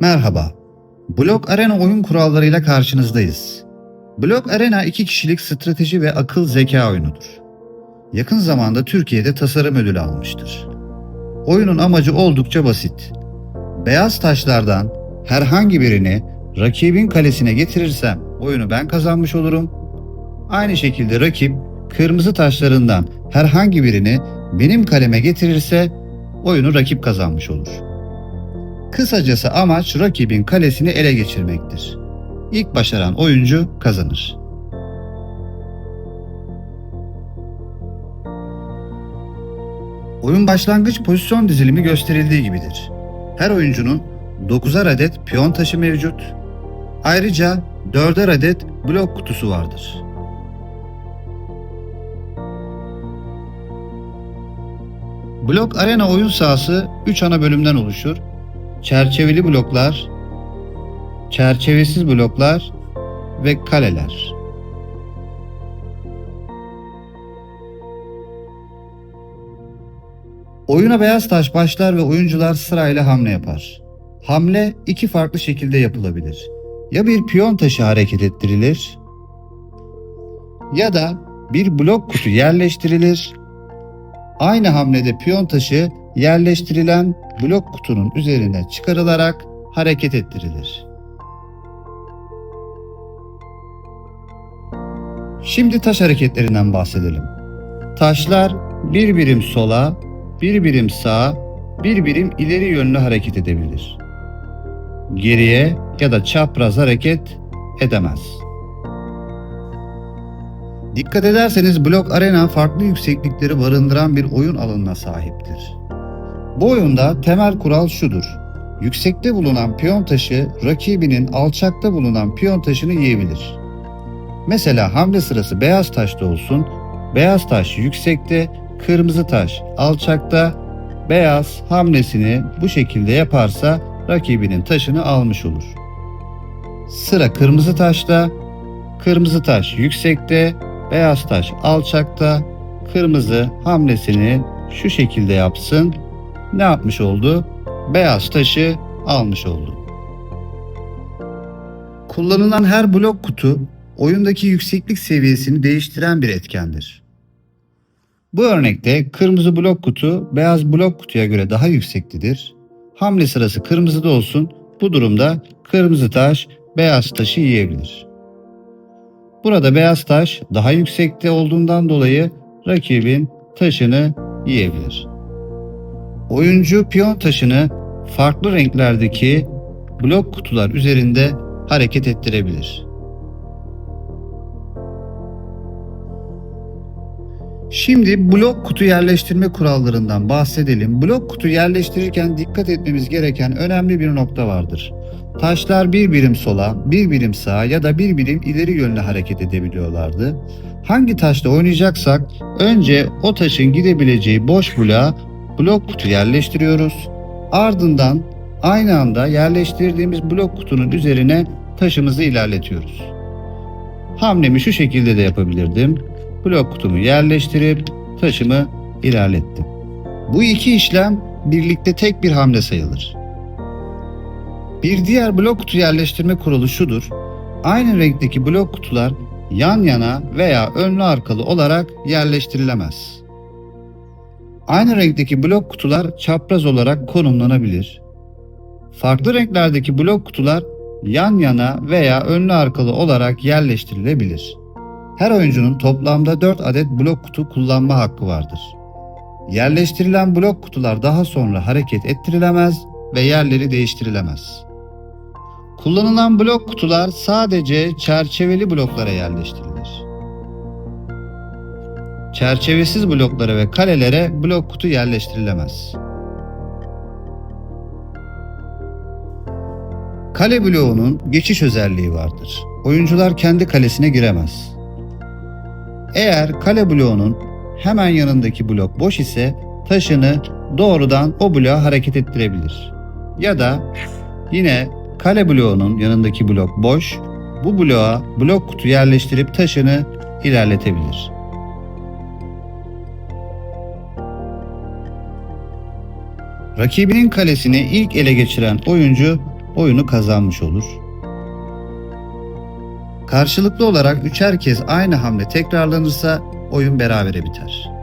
Merhaba. Blok Arena oyun kurallarıyla karşınızdayız. Blok Arena iki kişilik strateji ve akıl zeka oyunudur. Yakın zamanda Türkiye'de tasarım ödülü almıştır. Oyunun amacı oldukça basit. Beyaz taşlardan herhangi birini rakibin kalesine getirirsem oyunu ben kazanmış olurum. Aynı şekilde rakip kırmızı taşlarından herhangi birini benim kaleme getirirse oyunu rakip kazanmış olur. Kısacası amaç rakibin kalesini ele geçirmektir. İlk başaran oyuncu kazanır. Oyun başlangıç pozisyon dizilimi gösterildiği gibidir. Her oyuncunun 9'ar adet piyon taşı mevcut. Ayrıca 4'er adet blok kutusu vardır. Blok arena oyun sahası 3 ana bölümden oluşur. Çerçeveli bloklar, çerçevesiz bloklar ve kaleler. Oyuna beyaz taş başlar ve oyuncular sırayla hamle yapar. Hamle iki farklı şekilde yapılabilir. Ya bir piyon taşı hareket ettirilir ya da bir blok kutu yerleştirilir. Aynı hamlede piyon taşı yerleştirilen blok kutunun üzerine çıkarılarak hareket ettirilir. Şimdi taş hareketlerinden bahsedelim. Taşlar bir birim sola, bir birim sağa, bir birim ileri yönlü hareket edebilir. Geriye ya da çapraz hareket edemez. Dikkat ederseniz Blok Arena farklı yükseklikleri barındıran bir oyun alanına sahiptir. Bu oyunda temel kural şudur. Yüksekte bulunan piyon taşı rakibinin alçakta bulunan piyon taşını yiyebilir. Mesela hamle sırası beyaz taşta olsun, beyaz taş yüksekte, kırmızı taş alçakta, beyaz hamlesini bu şekilde yaparsa rakibinin taşını almış olur. Sıra kırmızı taşta, kırmızı taş yüksekte, beyaz taş alçakta, kırmızı hamlesini şu şekilde yapsın. Ne yapmış oldu? Beyaz taşı almış oldu. Kullanılan her blok kutu oyundaki yükseklik seviyesini değiştiren bir etkendir. Bu örnekte kırmızı blok kutu beyaz blok kutuya göre daha yüksektedir. Hamle sırası kırmızıda olsun. Bu durumda kırmızı taş beyaz taşı yiyebilir. Burada beyaz taş daha yüksekte olduğundan dolayı rakibin taşını yiyebilir. Oyuncu piyon taşını farklı renklerdeki blok kutular üzerinde hareket ettirebilir. Şimdi blok kutu yerleştirme kurallarından bahsedelim. Blok kutu yerleştirirken dikkat etmemiz gereken önemli bir nokta vardır. Taşlar bir birim sola, bir birim sağa ya da bir birim ileri yönlü hareket edebiliyorlardı. Hangi taşla oynayacaksak önce o taşın gidebileceği boş bloğa blok kutu yerleştiriyoruz. Ardından aynı anda yerleştirdiğimiz blok kutunun üzerine taşımızı ilerletiyoruz. Hamlemi şu şekilde de yapabilirdim. Blok kutumu yerleştirip taşımı ilerlettim. Bu iki işlem birlikte tek bir hamle sayılır. Bir diğer blok kutu yerleştirme kuralı şudur. Aynı renkteki blok kutular yan yana veya önlü arkalı olarak yerleştirilemez. Aynı renkteki blok kutular çapraz olarak konumlanabilir. Farklı renklerdeki blok kutular yan yana veya önlü arkalı olarak yerleştirilebilir. Her oyuncunun toplamda 4 adet blok kutu kullanma hakkı vardır. Yerleştirilen blok kutular daha sonra hareket ettirilemez ve yerleri değiştirilemez. Kullanılan blok kutular sadece çerçeveli bloklara yerleştirilir. Çerçevesiz bloklara ve kalelere blok kutu yerleştirilemez. Kale bloğunun geçiş özelliği vardır. Oyuncular kendi kalesine giremez. Eğer kale bloğunun hemen yanındaki blok boş ise taşını doğrudan o bloğa hareket ettirebilir. Ya da yine kale bloğunun yanındaki blok boş, bu bloğa blok kutu yerleştirip taşını ilerletebilir. Rakibinin kalesini ilk ele geçiren oyuncu oyunu kazanmış olur. Karşılıklı olarak üçer kez aynı hamle tekrarlanırsa oyun berabere biter.